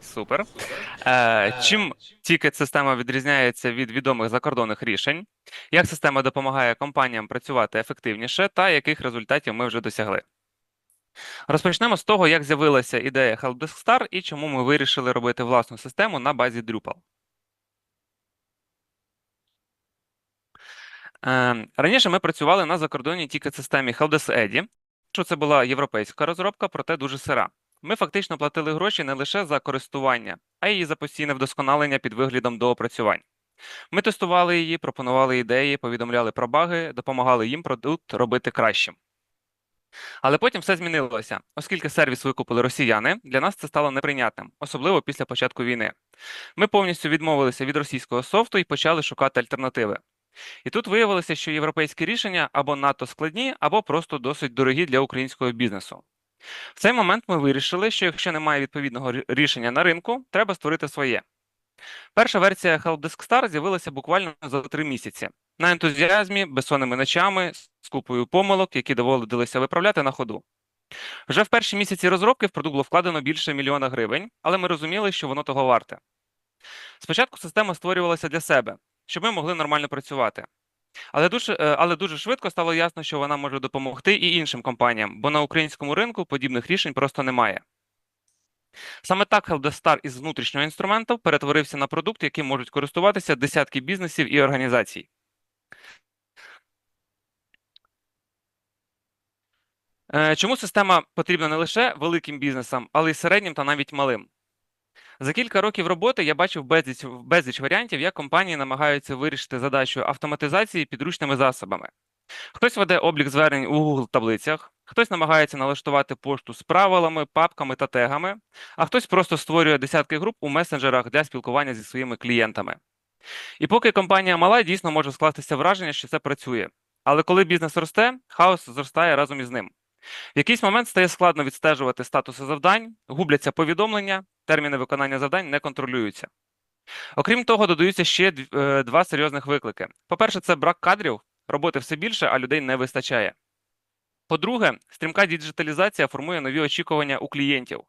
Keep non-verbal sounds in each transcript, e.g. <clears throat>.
Супер. Е, чим тікет система відрізняється від відомих закордонних рішень? Як система допомагає компаніям працювати ефективніше та яких результатів ми вже досягли? Розпочнемо з того, як з'явилася ідея Helpdesk Star і чому ми вирішили робити власну систему на базі Drupal. Е, раніше ми працювали на закордонній тікет-системі Helpdesk Eddy, що це була європейська розробка, проте дуже сира. Ми фактично платили гроші не лише за користування, а й за постійне вдосконалення під виглядом доопрацювань. Ми тестували її, пропонували ідеї, повідомляли про баги, допомагали їм продукт робити кращим. Але потім все змінилося, оскільки сервіс викупили росіяни, для нас це стало неприйнятним, особливо після початку війни. Ми повністю відмовилися від російського софту і почали шукати альтернативи. І тут виявилося, що європейські рішення або надто складні, або просто досить дорогі для українського бізнесу. В цей момент ми вирішили, що якщо немає відповідного рішення на ринку, треба створити своє. Перша версія Helpdesk Star з'явилася буквально за три місяці. На ентузіазмі, безсонними ночами, з купою помилок, які доводилося виправляти на ходу. Вже в перші місяці розробки в продукт було вкладено більше мільйона гривень, але ми розуміли, що воно того варте. Спочатку система створювалася для себе, щоб ми могли нормально працювати. Але дуже е, але дуже швидко стало ясно, що вона може допомогти і іншим компаніям, бо на українському ринку подібних рішень просто немає. Саме так Helpdesk із внутрішнього інструменту перетворився на продукт, яким можуть користуватися десятки бізнесів і організацій. Е, чому система потрібна не лише великим бізнесам, але й середнім та навіть малим? За кілька років роботи я бачив безліч, безліч варіантів, як компанії намагаються вирішити задачу автоматизації підручними засобами. Хтось веде облік звернень у Google таблицях, хтось намагається налаштувати пошту з правилами, папками та тегами, а хтось просто створює десятки груп у месенджерах для спілкування зі своїми клієнтами. І поки компанія мала, дійсно може скластися враження, що це працює. Але коли бізнес росте, хаос зростає разом із ним. В якийсь момент стає складно відстежувати статуси завдань, губляться повідомлення, терміни виконання завдань не контролюються. Окрім того, додаються ще е, два серйозних виклики. По-перше, це брак кадрів, роботи все більше, а людей не вистачає. По-друге, стрімка діджиталізація формує нові очікування у клієнтів.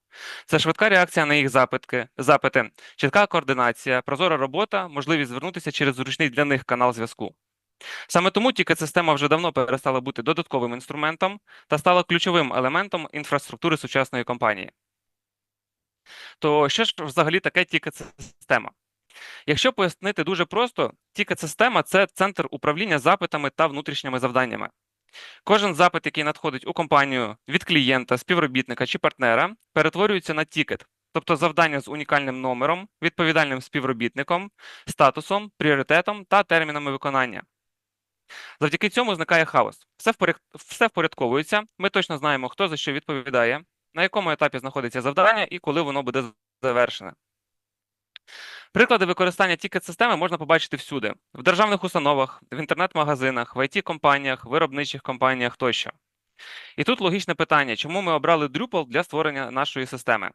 Це швидка реакція на їх запитки, запити, чітка координація, прозора робота, можливість звернутися через зручний для них канал зв'язку. Саме тому тікет-система вже давно перестала бути додатковим інструментом та стала ключовим елементом інфраструктури сучасної компанії. То що ж взагалі таке тікет-система? Якщо пояснити дуже просто, тікет-система це центр управління запитами та внутрішніми завданнями. Кожен запит, який надходить у компанію від клієнта, співробітника чи партнера, перетворюється на тікет, тобто завдання з унікальним номером, відповідальним співробітником, статусом, пріоритетом та термінами виконання. Завдяки цьому зникає хаос. Все впорядковується, ми точно знаємо, хто за що відповідає, на якому етапі знаходиться завдання і коли воно буде завершене. Приклади використання тікет-системи можна побачити всюди: в державних установах, в інтернет-магазинах, в IT-компаніях, виробничих компаніях тощо. І тут логічне питання, чому ми обрали Drupal для створення нашої системи?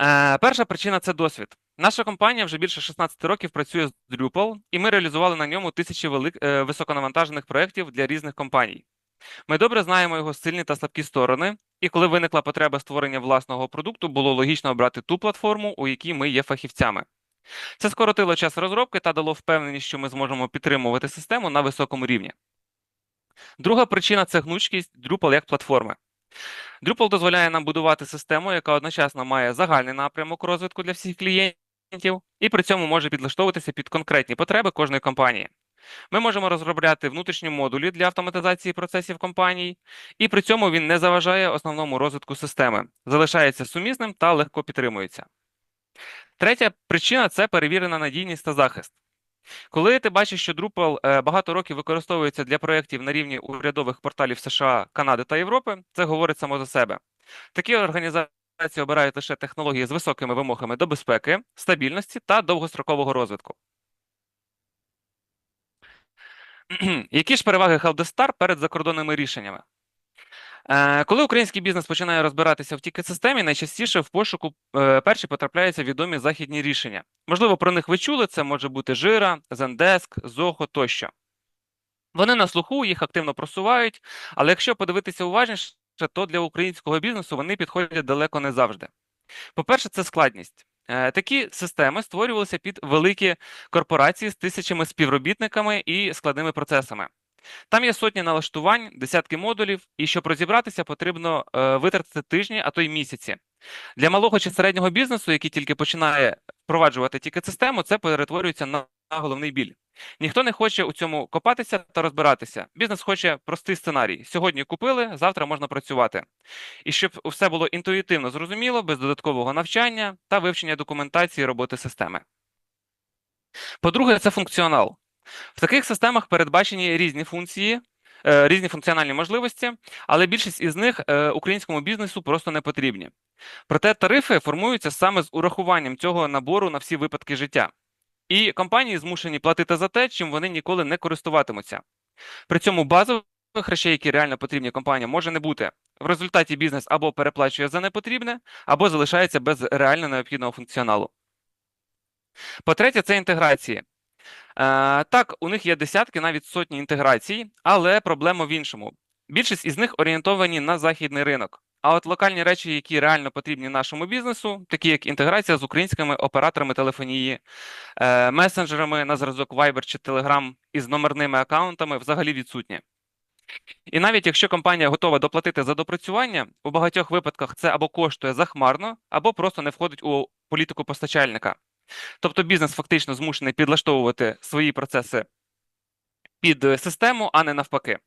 Е, Перша причина це досвід. Наша компанія вже більше 16 років працює з Drupal, і ми реалізували на ньому тисячі велик... Е, високонавантажених проєктів для різних компаній. Ми добре знаємо його сильні та слабкі сторони, і коли виникла потреба створення власного продукту, було логічно обрати ту платформу, у якій ми є фахівцями. Це скоротило час розробки та дало впевненість, що ми зможемо підтримувати систему на високому рівні. Друга причина це гнучкість Drupal як платформи. Drupal дозволяє нам будувати систему, яка одночасно має загальний напрямок розвитку для всіх клієнтів, і при цьому може підлаштовуватися під конкретні потреби кожної компанії. Ми можемо розробляти внутрішні модулі для автоматизації процесів компаній, і при цьому він не заважає основному розвитку системи, залишається сумісним та легко підтримується. Третя причина це перевірена надійність та захист. Коли ти бачиш, що Drupal е, багато років використовується для проєктів на рівні урядових порталів США, Канади та Європи, це говорить само за себе. Такі організації обирають лише технології з високими вимогами до безпеки, стабільності та довгострокового розвитку. <clears throat> Які ж переваги Helpdesk перед закордонними рішеннями? Е, коли український бізнес починає розбиратися в тікет-системі, найчастіше в пошуку е, перші потрапляються відомі західні рішення. Можливо, про них ви чули, це може бути Jira, Zendesk, Zoho тощо. Вони на слуху, їх активно просувають, але якщо подивитися уважніше, то для українського бізнесу вони підходять далеко не завжди. По-перше, це складність. Е, Такі системи створювалися під великі корпорації з тисячами співробітниками і складними процесами. Там є сотні налаштувань, десятки модулів, і щоб розібратися, потрібно е, витратити тижні, а то й місяці. Для малого чи середнього бізнесу, який тільки починає впроваджувати тільки систему, це перетворюється на на головний біль. Ніхто не хоче у цьому копатися та розбиратися. Бізнес хоче простий сценарій. Сьогодні купили, завтра можна працювати. І щоб все було інтуїтивно зрозуміло, без додаткового навчання та вивчення документації роботи системи. По-друге, це функціонал. В таких системах передбачені різні функції, е, різні функціональні можливості, але більшість із них е, українському бізнесу просто не потрібні. Проте тарифи формуються саме з урахуванням цього набору на всі випадки життя. І компанії змушені платити за те, чим вони ніколи не користуватимуться. При цьому базових речей, які реально потрібні компанії, може не бути. В результаті бізнес або переплачує за непотрібне, або залишається без реально необхідного функціоналу. По-третє, це інтеграції. Е, так, у них є десятки, навіть сотні інтеграцій, але проблема в іншому. Більшість із них орієнтовані на західний ринок. А от локальні речі, які реально потрібні нашому бізнесу, такі як інтеграція з українськими операторами телефонії, е, месенджерами на зразок Viber чи Telegram із номерними аккаунтами, взагалі відсутні. І навіть якщо компанія готова доплатити за допрацювання, у багатьох випадках це або коштує захмарно, або просто не входить у політику постачальника. Тобто бізнес фактично змушений підлаштовувати свої процеси під систему, а не навпаки.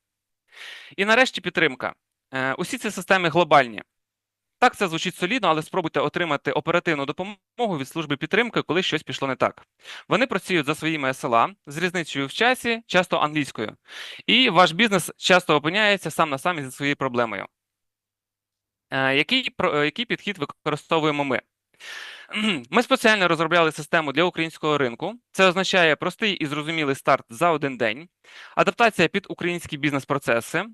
І нарешті підтримка. Е, усі ці системи глобальні. Так, це звучить солідно, але спробуйте отримати оперативну допомогу від служби підтримки, коли щось пішло не так. Вони працюють за своїми SLA з різницею в часі, часто англійською. І ваш бізнес часто опиняється сам на сам зі своєю проблемою. Е, який, який підхід використовуємо ми? <clears throat> Ми спеціально розробляли систему для українського ринку. Це означає простий і зрозумілий старт за один день, адаптація під українські бізнес-процеси,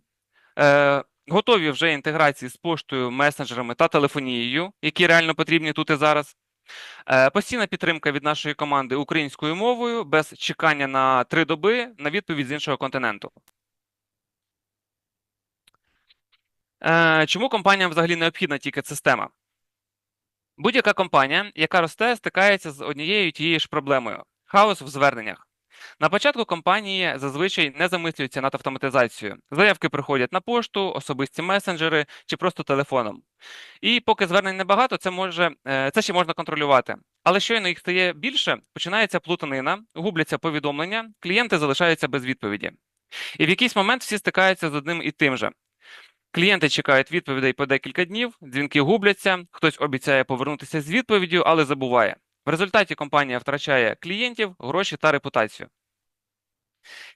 е, готові вже інтеграції з поштою, месенджерами та телефонією, які реально потрібні тут і зараз. Е, постійна підтримка від нашої команди українською мовою без чекання на три доби на відповідь з іншого континенту. Е, чому компаніям взагалі необхідна тільки система? Будь-яка компанія, яка росте, стикається з однією тією ж проблемою хаос в зверненнях. На початку компанії зазвичай не замислюються над автоматизацією. Заявки приходять на пошту, особисті месенджери чи просто телефоном. І поки звернень небагато, це може е, це ще можна контролювати. Але щойно їх стає більше, починається плутанина, губляться повідомлення, клієнти залишаються без відповіді. І в якийсь момент всі стикаються з одним і тим же. Клієнти чекають відповідей по декілька днів, дзвінки губляться, хтось обіцяє повернутися з відповіддю, але забуває. В результаті компанія втрачає клієнтів, гроші та репутацію.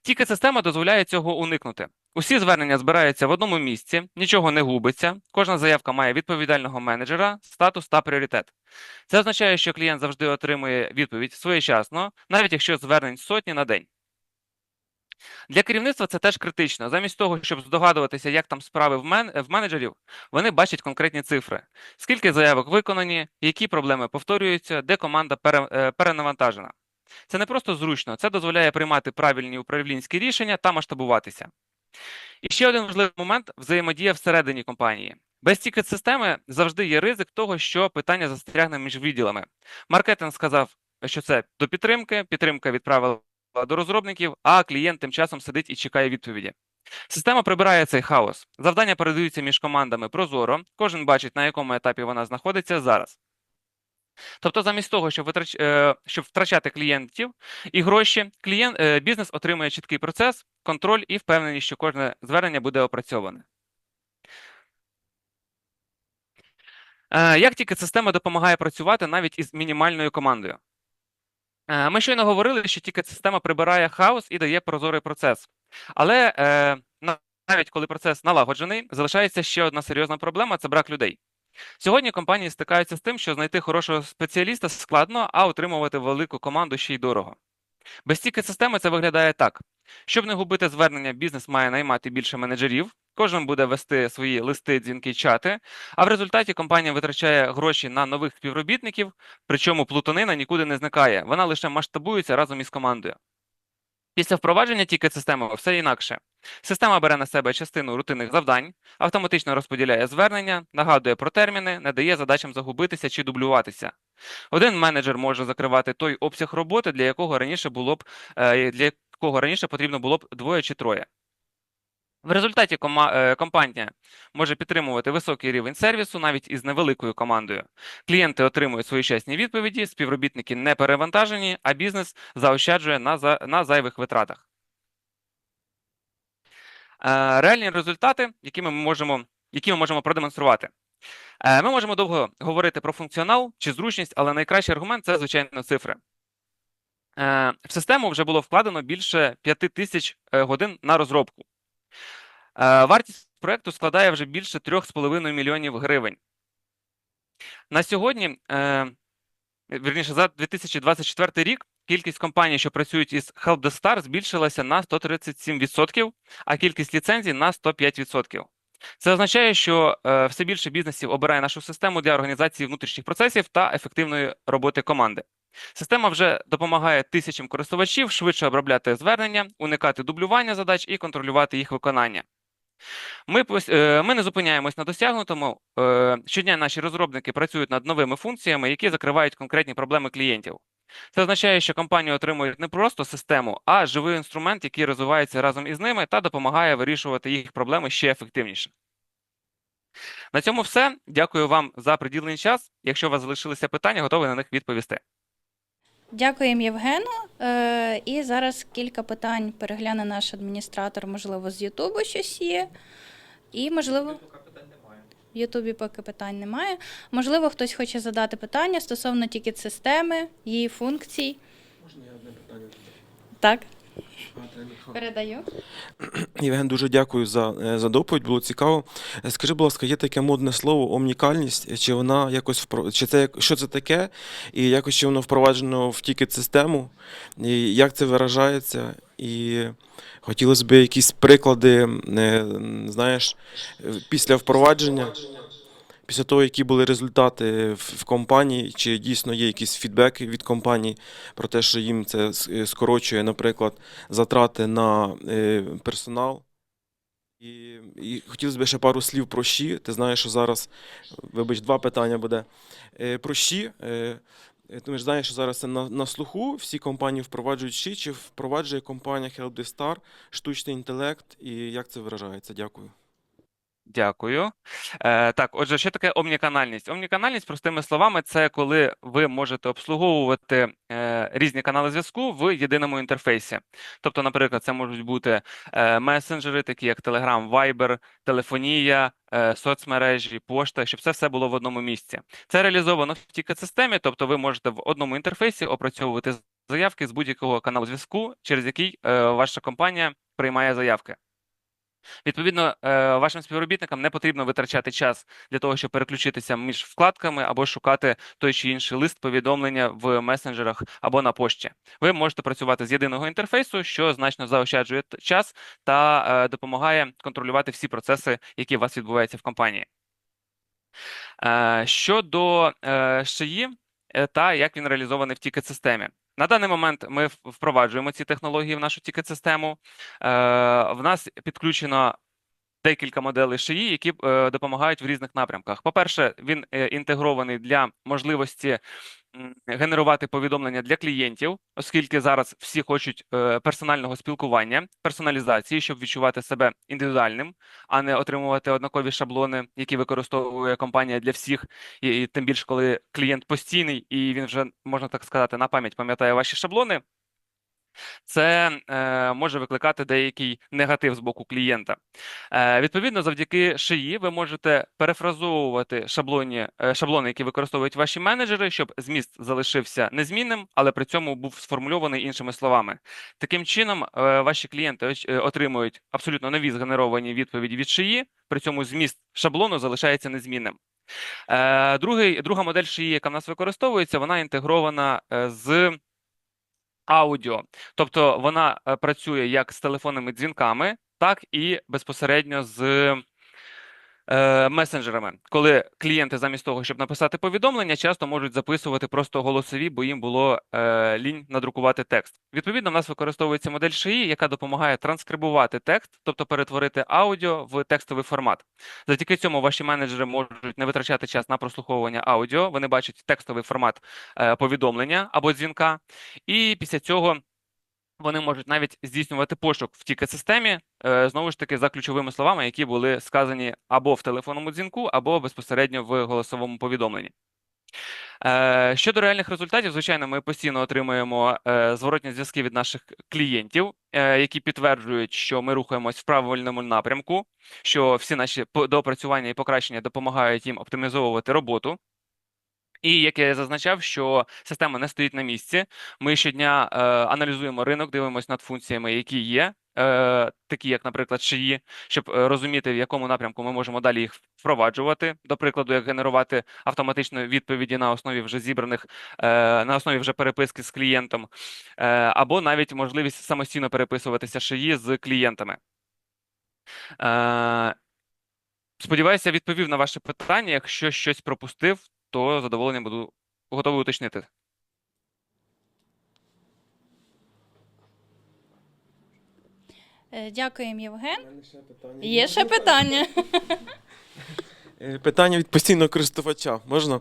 Тільки система дозволяє цього уникнути. Усі звернення збираються в одному місці, нічого не губиться, кожна заявка має відповідального менеджера, статус та пріоритет. Це означає, що клієнт завжди отримує відповідь своєчасно, навіть якщо звернень сотні на день. Для керівництва це теж критично. Замість того, щоб здогадуватися, як там справи в, мен... в менеджерів, вони бачать конкретні цифри: скільки заявок виконані, які проблеми повторюються, де команда пере... Е, перенавантажена. Це не просто зручно, це дозволяє приймати правильні управлінські рішення та масштабуватися. І ще один важливий момент взаємодія всередині компанії. Без тікет системи завжди є ризик того, що питання застрягне між відділами. Маркетинг сказав, що це до підтримки, підтримка відправила до розробників, а клієнт тим часом сидить і чекає відповіді. Система прибирає цей хаос. Завдання передаються між командами прозоро, кожен бачить, на якому етапі вона знаходиться зараз. Тобто, замість того, щоб витрач... Е, щоб втрачати клієнтів і гроші, клієнт... Е, бізнес отримує чіткий процес, контроль і впевненість, що кожне звернення буде опрацьоване. Е, як тільки система допомагає працювати навіть із мінімальною командою? Е, ми щойно говорили, що тільки система прибирає хаос і дає прозорий процес. Але е, навіть коли процес налагоджений, залишається ще одна серйозна проблема це брак людей. Сьогодні компанії стикаються з тим, що знайти хорошого спеціаліста складно, а отримувати велику команду ще й дорого. Без тільки системи це виглядає так: щоб не губити звернення, бізнес має наймати більше менеджерів, Кожен буде вести свої листи, дзвінки, чати, а в результаті компанія витрачає гроші на нових співробітників, причому плутанина нікуди не зникає, вона лише масштабується разом із командою. Після впровадження тільки системи все інакше. Система бере на себе частину рутинних завдань, автоматично розподіляє звернення, нагадує про терміни, не дає задачам загубитися чи дублюватися. Один менеджер може закривати той обсяг роботи, для якого раніше було б е, для якого раніше потрібно було б двоє чи троє. В результаті е, компанія може підтримувати високий рівень сервісу навіть із невеликою командою. Клієнти отримують своєчасні відповіді, співробітники не перевантажені, а бізнес заощаджує на, за- на зайвих витратах. Е, Реальні результати, які ми можемо, які ми можемо продемонструвати. Е, Ми можемо довго говорити про функціонал чи зручність, але найкращий аргумент це, звичайно, цифри. В систему вже було вкладено більше 5 тисяч годин на розробку. Е, Вартість проекту складає вже більше 3,5 мільйонів гривень. На сьогодні, е, вірніше, за 2024 рік кількість компаній, що працюють із HelpDesk збільшилася на 137%, а кількість ліцензій на 105%. Це означає, що е, все більше бізнесів обирає нашу систему для організації внутрішніх процесів та ефективної роботи команди. Система вже допомагає тисячам користувачів швидше обробляти звернення, уникати дублювання задач і контролювати їх виконання. Ми, е, ми не зупиняємось на досягнутому. Е, Щодня наші розробники працюють над новими функціями, які закривають конкретні проблеми клієнтів. Це означає, що компанії отримують не просто систему, а живий інструмент, який розвивається разом із ними та допомагає вирішувати їх проблеми ще ефективніше. На цьому все. Дякую вам за приділений час. Якщо у вас залишилися питання, готовий на них відповісти. Дякуємо Євгену. Е, і зараз кілька питань перегляне наш адміністратор, можливо, з Ютубу щось є. І, можливо, в Ютубі поки питань немає. Можливо, хтось хоче задати питання стосовно тільки системи, її функцій. Можна я одне питання? Так. Передаю. Євген, дуже дякую за, е, за доповідь, було цікаво. Е, Скажи, будь ласка, є таке модне слово омнікальність, чи вона якось чи це що це таке, і якось чи воно впроваджено в тікет систему, і як це виражається? І хотілося б якісь приклади, е, знаєш, е, після впровадження. Після того, які були результати в, компанії, чи дійсно є якісь фідбеки від компаній про те, що їм це е, скорочує, наприклад, затрати на е, персонал. І, і хотілося б ще пару слів про щі. Ти знаєш, що зараз, вибач, два питання буде. Е, про щі. Ти ж знаєш, що зараз це на, на слуху, всі компанії впроваджують щі, чи впроваджує компанія HelpDesk штучний інтелект, і як це виражається? Дякую. Дякую. Е, так, отже, що таке омніканальність? Омніканальність, простими словами, це коли ви можете обслуговувати е, різні канали зв'язку в єдиному інтерфейсі. Тобто, наприклад, це можуть бути е, месенджери, такі як Telegram, Viber, телефонія, е, соцмережі, пошта, щоб це все було в одному місці. Це реалізовано в тікет-системі, тобто ви можете в одному інтерфейсі опрацьовувати заявки з будь-якого каналу зв'язку, через який е, ваша компанія приймає заявки. Відповідно, е, вашим співробітникам не потрібно витрачати час для того, щоб переключитися між вкладками або шукати той чи інший лист повідомлення в месенджерах або на пошті. Ви можете працювати з єдиного інтерфейсу, що значно заощаджує час та е, допомагає контролювати всі процеси, які у вас відбуваються в компанії. Е, Щодо шиї та як він реалізований в тікет-системі. На даний момент ми впроваджуємо ці технології в нашу тікет-систему. Е, В нас підключено декілька моделей шиї, які е, допомагають в різних напрямках. По-перше, він е, інтегрований для можливості генерувати повідомлення для клієнтів, оскільки зараз всі хочуть е, персонального спілкування, персоналізації, щоб відчувати себе індивідуальним, а не отримувати однакові шаблони, які використовує компанія для всіх. І, тим більше, коли клієнт постійний і він вже можна так сказати на пам'ять пам'ятає ваші шаблони. Це е, може викликати деякий негатив з боку клієнта. Е, відповідно, завдяки шиї ви можете перефразовувати шаблоні, е, шаблони, які використовують ваші менеджери, щоб зміст залишився незмінним, але при цьому був сформульований іншими словами. Таким чином, е, ваші клієнти е, отримують абсолютно нові згенеровані відповіді від шиї, при цьому зміст шаблону залишається незмінним. Е, другий, друга модель шиї, яка в нас використовується, вона інтегрована е, з аудіо. Тобто вона е, працює як з телефонними дзвінками, так і безпосередньо з е, месенджерами, коли клієнти замість того, щоб написати повідомлення, часто можуть записувати просто голосові, бо їм було е, лінь надрукувати текст. Відповідно, в нас використовується модель ШИІ, яка допомагає транскрибувати текст, тобто перетворити аудіо в текстовий формат. Завдяки цьому ваші менеджери можуть не витрачати час на прослуховування аудіо. Вони бачать текстовий формат е, повідомлення або дзвінка, і після цього. Вони можуть навіть здійснювати пошук в тікет-системі, е, знову ж таки, за ключовими словами, які були сказані або в телефонному дзвінку, або безпосередньо в голосовому повідомленні. Е, Щодо реальних результатів, звичайно, ми постійно отримуємо е, зворотні зв'язки від наших клієнтів, які підтверджують, що ми рухаємось в правильному напрямку, що всі наші доопрацювання і покращення допомагають їм оптимізовувати роботу. І як я зазначав, що система не стоїть на місці. Ми щодня е, аналізуємо ринок, дивимося над функціями, які є, е, такі як, наприклад, шиї, щоб е, розуміти, в якому напрямку ми можемо далі їх впроваджувати. До прикладу, як генерувати автоматичні відповіді на основі вже зібраних, е, на основі вже переписки з клієнтом, е, або навіть можливість самостійно переписуватися шиї з клієнтами. Е, Сподіваюся, відповів на ваше питання. Якщо щось пропустив, то задоволення буду готовий уточнити. Е, Дякуємо, Євген. Є ще питання. Е, Питання від постійного користувача. Можна?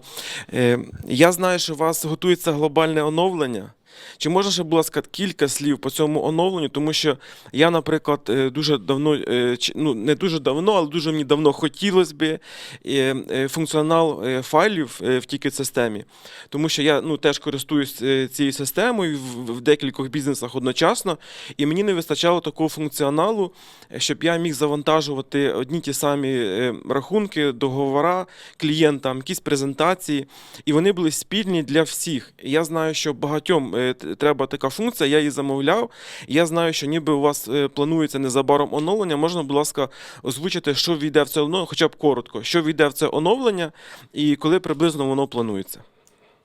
Е, Я знаю, що у вас готується глобальне оновлення. Чи можна ще, будь ласка, кілька слів по цьому оновленню? Тому що я, наприклад, е, дуже давно, е, ну не дуже давно, але дуже мені давно хотілося б е, функціонал файлів в тікет системі. Тому що я ну, теж користуюсь цією системою в, декількох бізнесах одночасно, і мені не вистачало такого функціоналу, щоб я міг завантажувати одні ті самі рахунки, договора клієнтам, якісь презентації, і вони були спільні для всіх. Я знаю, що багатьом треба така функція, я її замовляв. Я знаю, що ніби у вас е, планується незабаром оновлення. Можна, будь ласка, озвучити, що війде в це оновлення, хоча б коротко, що війде в це оновлення і коли приблизно воно планується.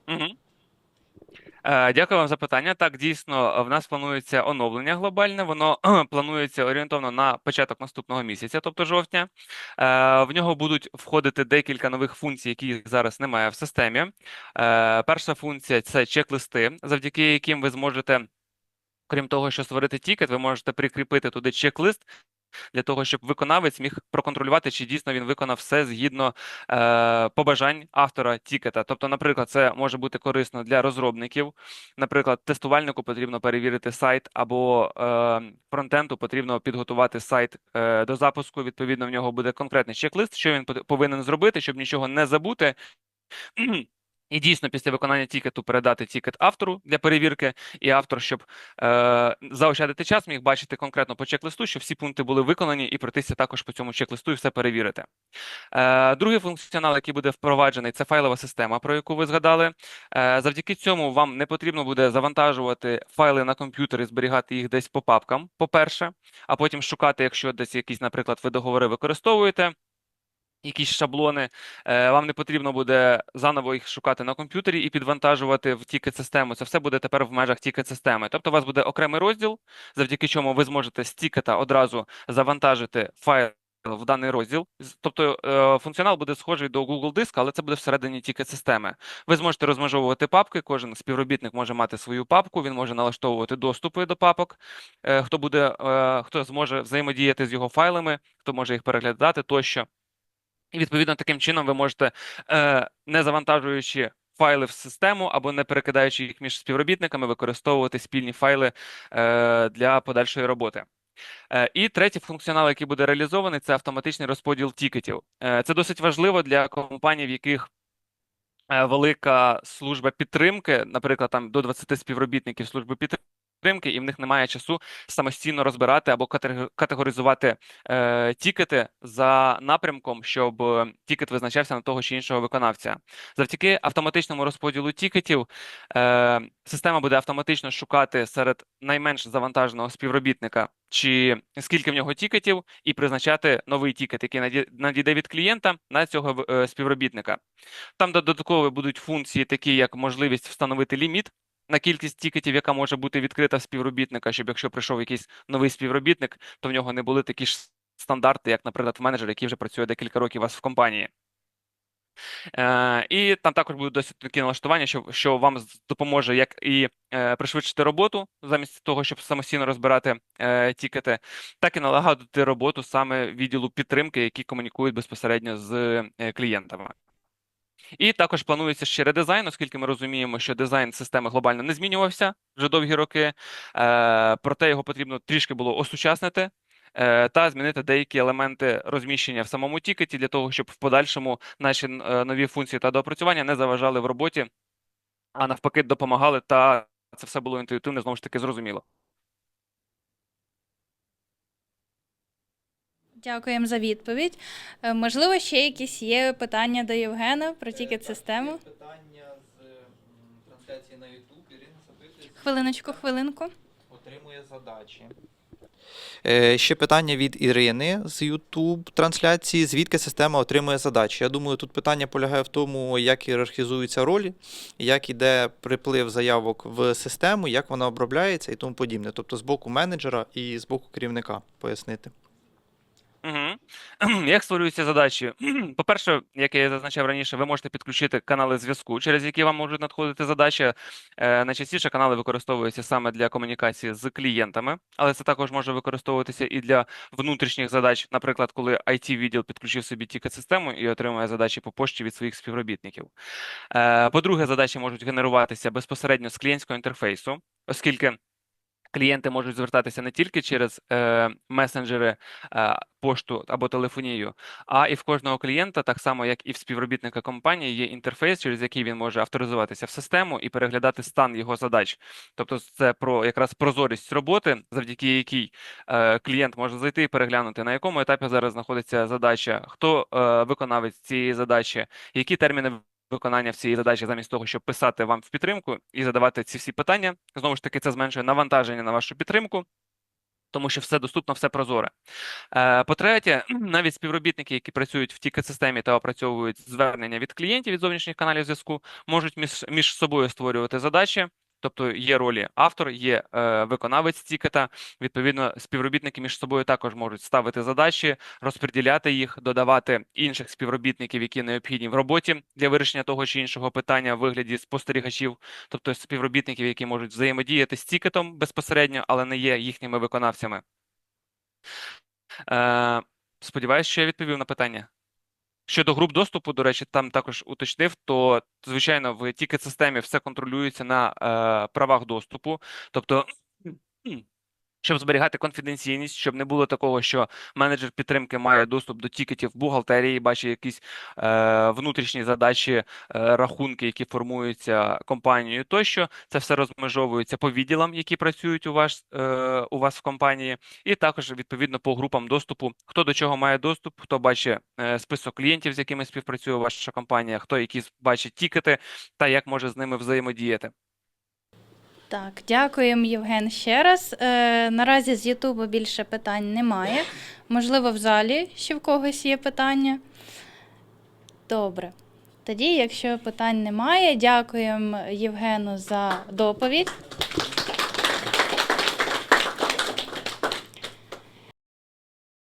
Угу. Е, Дякую вам за питання. Так, дійсно, в нас планується оновлення глобальне. Воно <clears throat> планується орієнтовно на початок наступного місяця, тобто жовтня. Е, В нього будуть входити декілька нових функцій, яких зараз немає в системі. Е, Перша функція це чек-листи, завдяки яким ви зможете, крім того, що створити тікет, ви можете прикріпити туди чек-лист. Для того, щоб виконавець міг проконтролювати, чи дійсно він виконав все згідно е, побажань автора тікета. Тобто, наприклад, це може бути корисно для розробників. Наприклад, тестувальнику потрібно перевірити сайт, або е, фронтенду потрібно підготувати сайт е, до запуску. Відповідно, в нього буде конкретний чек-лист, що він повинен зробити, щоб нічого не забути. І дійсно, після виконання тікету передати тікет автору для перевірки, і автор, щоб е, заощадити час, міг бачити конкретно по чек-листу, що всі пункти були виконані, і пройтися також по цьому чек-листу і все перевірити. Е, другий функціонал, який буде впроваджений, це файлова система, про яку ви згадали. Е, завдяки цьому вам не потрібно буде завантажувати файли на комп'ютер і зберігати їх десь по папкам, по-перше, а потім шукати, якщо десь якісь, наприклад, ви договори використовуєте якісь шаблони, е, вам не потрібно буде заново їх шукати на комп'ютері і підвантажувати в тікет-систему. Це все буде тепер в межах тікет-системи. Тобто у вас буде окремий розділ, завдяки чому ви зможете з тікета одразу завантажити файл в даний розділ. Тобто е, функціонал буде схожий до Google диска, але це буде всередині тікет-системи. Ви зможете розмежовувати папки, кожен співробітник може мати свою папку, він може налаштовувати доступи до папок, е, хто буде, хто зможе взаємодіяти з його файлами, хто може їх переглядати тощо. І відповідно таким чином ви можете, е, не завантажуючи файли в систему або не перекидаючи їх між співробітниками, використовувати спільні файли е, для подальшої роботи. Е, І третій функціонал, який буде реалізований, це автоматичний розподіл тікетів. Це досить важливо для компаній, в яких велика служба підтримки, наприклад, там до 20 співробітників служби підтримки, і в них немає часу самостійно розбирати або категоризувати е, тікети за напрямком, щоб тікет визначався на того чи іншого виконавця. Завдяки автоматичному розподілу тікетів е, система буде автоматично шукати серед найменш завантаженого співробітника, чи скільки в нього тікетів, і призначати новий тікет, який надійде від клієнта на цього е, співробітника. Там додатково будуть функції, такі як можливість встановити ліміт на кількість тікетів, яка може бути відкрита в співробітника, щоб якщо прийшов якийсь новий співробітник, то в нього не були такі ж стандарти, як, наприклад, менеджер, який вже працює декілька років у вас в компанії. Е, і там також будуть досить такі налаштування, що, що вам допоможе як і е, пришвидшити роботу, замість того, щоб самостійно розбирати е, тікети, так і налагодити роботу саме відділу підтримки, які комунікують безпосередньо з е, клієнтами. І також планується ще редизайн, оскільки ми розуміємо, що дизайн системи глобально не змінювався вже довгі роки. Е, проте його потрібно трішки було осучаснити е, та змінити деякі елементи розміщення в самому тікеті для того, щоб в подальшому наші е, нові функції та доопрацювання не заважали в роботі, а навпаки допомагали, та це все було інтуїтивно, знову ж таки, зрозуміло. Дякуємо за відповідь. Е, Можливо, ще якісь є питання до Євгена про тікет-систему. Питання з трансляції на YouTube. Ірина запитує, Хвилиночку, хвилинку. отримує задачі. Е, Ще питання від Ірини з YouTube трансляції. Звідки система отримує задачі? Я думаю, тут питання полягає в тому, як ієрархізуються ролі, як іде приплив заявок в систему, як вона обробляється і тому подібне. Тобто з боку менеджера і з боку керівника пояснити. Угу. <clears throat> Як створюються задачі? <clears throat> По-перше, як я зазначав раніше, ви можете підключити канали зв'язку, через які вам можуть надходити задачі. Е, Найчастіше канали використовуються саме для комунікації з клієнтами, але це також може використовуватися і для внутрішніх задач, наприклад, коли IT-відділ підключив собі тікет-систему і отримує задачі по пошті від своїх співробітників. Е, По-друге, задачі можуть генеруватися безпосередньо з клієнтського інтерфейсу, оскільки клієнти можуть звертатися не тільки через е, месенджери, е, пошту або телефонію, а і в кожного клієнта, так само як і в співробітника компанії, є інтерфейс, через який він може авторизуватися в систему і переглядати стан його задач. Тобто, це про якраз прозорість роботи, завдяки якій е, клієнт може зайти і переглянути, на якому етапі зараз знаходиться задача, хто е, виконавець цієї задачі, які терміни виконання цієї задачі, замість того, щоб писати вам в підтримку і задавати ці всі питання. Знову ж таки, це зменшує навантаження на вашу підтримку. Тому що все доступно, все прозоре. Е, По-третє, <clears throat> навіть співробітники, які працюють в тікет-системі та опрацьовують звернення від клієнтів від зовнішніх каналів зв'язку, можуть між собою створювати задачі. Тобто є ролі автор, є е, виконавець тікета. Відповідно, співробітники між собою також можуть ставити задачі, розподіляти їх, додавати інших співробітників, які необхідні в роботі для вирішення того чи іншого питання в вигляді спостерігачів, тобто співробітників, які можуть взаємодіяти з тікетом безпосередньо, але не є їхніми виконавцями. Е, сподіваюсь, що я відповів на питання. Щодо груп доступу, до речі, там також уточнив, то звичайно в тікет-системі все контролюється на е, правах доступу. Тобто, щоб зберігати конфіденційність, щоб не було такого, що менеджер підтримки має доступ до тікетів бухгалтерії, бачить якісь е, внутрішні задачі, е, рахунки, які формуються компанією тощо. Це все розмежовується по відділам, які працюють у вас, е, у вас в компанії, і також відповідно по групам доступу, хто до чого має доступ, хто бачить е, список клієнтів, з якими співпрацює ваша компанія, хто які бачить тікети та як може з ними взаємодіяти. Так, дякуємо, Євген, ще раз. Е, наразі з Ютубу більше питань немає. Можливо, в залі ще в когось є питання. Добре. Тоді, якщо питань немає, дякуємо Євгену за доповідь.